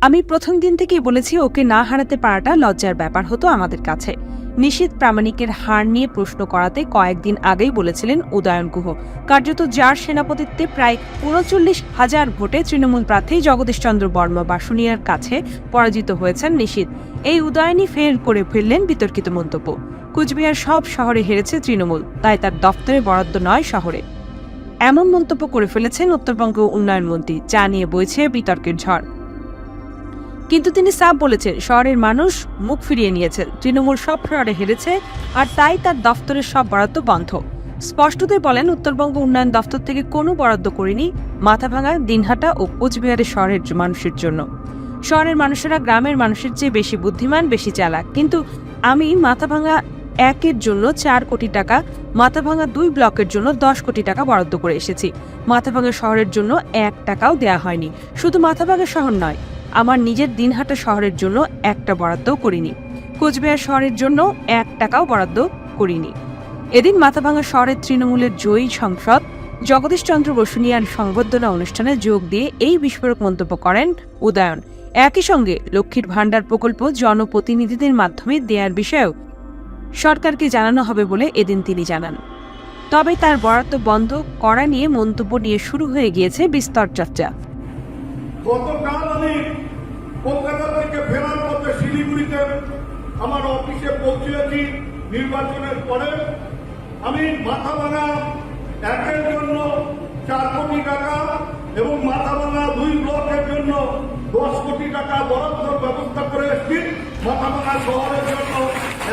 আমি প্রথম দিন থেকেই বলেছি ওকে না হারাতে পারাটা লজ্জার ব্যাপার হতো আমাদের কাছে। নিশীত প্রামাণিকের হার নিয়ে প্রশ্ন করাতে কয়েকদিন আগেই বলেছিলেন উদয়ন গুহ। কার্যত যার সেনাপতিত্বে প্রায় উনচল্লিশ হাজার ভোটে তৃণমূল প্রার্থী জগদীশচন্দ্র বর্মা বাসুনিয়ার কাছে পরাজিত হয়েছেন নিশীত। এই উদয়নই ফের করে ফেললেন বিতর্কিত মন্তব্য। কুচবিহার সব শহরে হেরেছে তৃণমূল, তাই তার দপ্তরে বরাদ্দ নয় শহরে। এমন মন্তব্য করে ফেলেছেন উত্তরবঙ্গ উন্নয়ন মন্ত্রী, যা নিয়ে বইছে বিতর্কের ঝড়। কিন্তু তিনি সাফ বলেছেন, শহরের মানুষ মুখ ফিরিয়ে নিয়েছেন তৃণমূল সব শহরে হেরেছে, আর তাই তার দফতরের সব বরাদ্দ বন্ধ। স্পষ্টতই বলেন, উত্তরবঙ্গ উন্নয়ন দফতর থেকে কোনো বরাদ্দ করেনি মাথাভাঙা, দিনহাটা ও কোচবিহারের শহরের মানুষের জন্য। শহরের মানুষেরা গ্রামের মানুষের চেয়ে বেশি বুদ্ধিমান, বেশি চালাক। কিন্তু আমি মাথাভাঙা একের জন্য চার কোটি টাকা, মাথাভাঙা দুই ব্লকের জন্য দশ কোটি টাকা বরাদ্দ করে এসেছি। মাথাভাঙা শহরের জন্য এক টাকাও দেয়া হয়নি। শুধু মাথাভাঙা শহর নয় আমার নিজের দিনহাটা শহরের জন্য একটা বরাদ্দও করিনি। কোচবিহার শহরের জন্য এক টাকাও বরাদ্দ করিনি। এদিন মাথাভাঙা শহরের তৃণমূলের জয়ী সংসদ জগদীশচন্দ্র বসুনিয়ার সংবর্ধনা অনুষ্ঠানে যোগ দিয়ে এই বিস্ফোরক মন্তব্য করেন উদয়ন। একই সঙ্গে লক্ষ্মীর ভাণ্ডার প্রকল্প জনপ্রতিনিধিদের মাধ্যমে দেওয়ার বিষয়েও সরকারকে জানানো হবে বলে এদিন তিনি জানান। তবে তার বরাদ্দ বন্ধ করা নিয়ে মন্তব্য নিয়ে শুরু হয়ে গিয়েছে বিস্তর চর্চা। গতকাল আমি কলকাতা থেকে ফেরার পথে শিলিগুড়িতে আমার অফিসে পৌঁছেছি নির্বাচনের পরে। আমি মাথা ভাঙা একের জন্য চার কোটি টাকা এবং মাথা ভাঙা দুই ব্লকের জন্য দশ কোটি টাকা বরাদ্দ ব্যবস্থা করে এসেছি। মাথা ভাঙা শহরের জন্য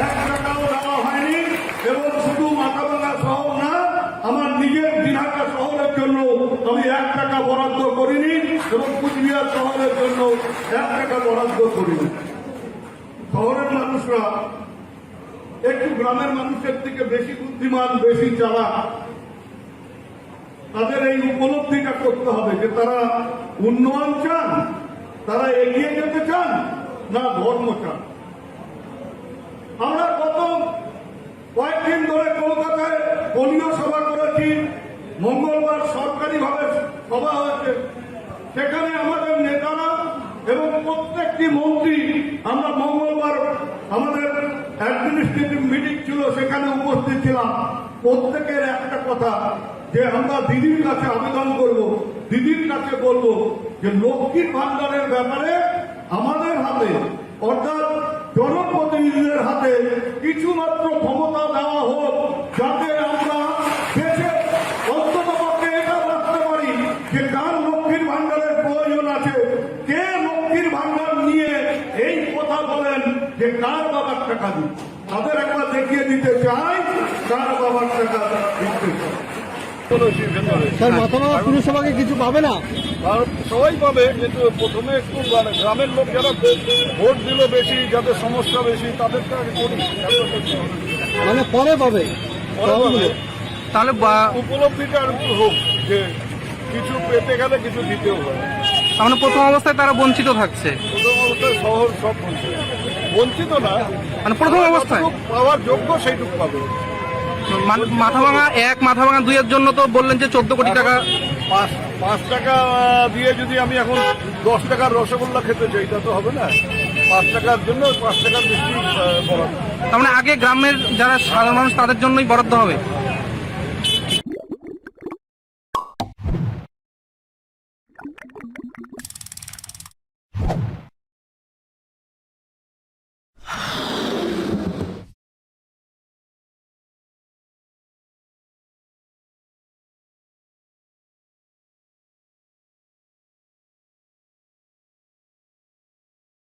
এক টাকাও দেওয়া হয়নি এবং শুধু মাথা ভাঙা শহর না, আমার নিজের দিনহাটা শহরের জন্য আমি এক টাকা বরাদ্দ করিনি এবং কুচবিহার শহরের জন্য এক টাকা বরাদ্দ করিনি শহরের মানুষরা একটু গ্রামের মানুষের থেকে বেশি বুদ্ধিমান, বেশি চালাক। তাদের এই উপলব্ধিটা করতে হবে যে তারা উন্নয়ন চান, তারা এগিয়ে যেতে চান, না ধর্ম চান। আমরা গত কয়েকদিন ধরে কলকাতায় দলীয় সভা করেছি। মঙ্গলবার সরকারিভাবে সভা হয়েছে। সেখানে আমাদের নেতারা এবং প্রত্যেকটি মন্ত্রী, আমরা মঙ্গলবার আমাদের অ্যাডমিনিস্ট্রেটিভ মিটিং ছিল, সেখানে উপস্থিত ছিলাম। প্রত্যেকের একটা কথা, যে আমরা দিদির কাছে আবেদন করব, দিদির কাছে বলব যে লক্ষ্মীর ভান্ডারের ব্যাপারে আমাদের হাতে, অর্থাৎ জনপ্রতিনিধিদের হাতে, কিছুমাত্র দেওয়া হোক যাতে আমরা দেশে অন্তত পক্ষে এটা রাখতে পারি যে কার লক্ষ্মীর ভান্ডারের প্রয়োজন আছে কে লক্ষ্মীর ভান্ডার নিয়ে এই কথা বলেন যে কার বাবার টাকা দিন তাদের একবার দেখিয়ে দিতে চাই কার বাবার টাকা স্যার মাথাভাঙা পুরসভাকে কিছু পাবে না? সবাই পাবে কিন্তু প্রথমে একটু মানে গ্রামের লোক যারা ভোট দিল বেশি যাদের সমস্যা বেশি তাদেরটা আগে করি। তারপর করতে হবে। মানে পরে পাবে। তাহলে বা- উপলব্ধিটা আর একটু হোক যে কিছু পেতে গেলে কিছু দিতেও হবে। মানে প্রথম অবস্থায় তারা বঞ্চিত থাকছে। প্রথম অবস্থায় শহর সব বঞ্চিত। বঞ্চিত না। মানে প্রথম অবস্থায়? পাওয়ার যোগ্য সেইটুকু পাবে। মানে মাথা ভাঙা এক মাথা ভাঙা দুইয়ের জন্য তো বললেন যে চোদ্দ কোটি টাকা। পাঁচ পাঁচ টাকা দিয়ে যদি আমি এখন দশ টাকার রসগোল্লা খেতে চাই তা তো হবে না। পাঁচ টাকার জন্য পাঁচ টাকার বেশি বরাদ্দ। তার মানে আগে গ্রামের যারা সাধারণ মানুষ তাদের জন্যই বরাদ্দ হবে?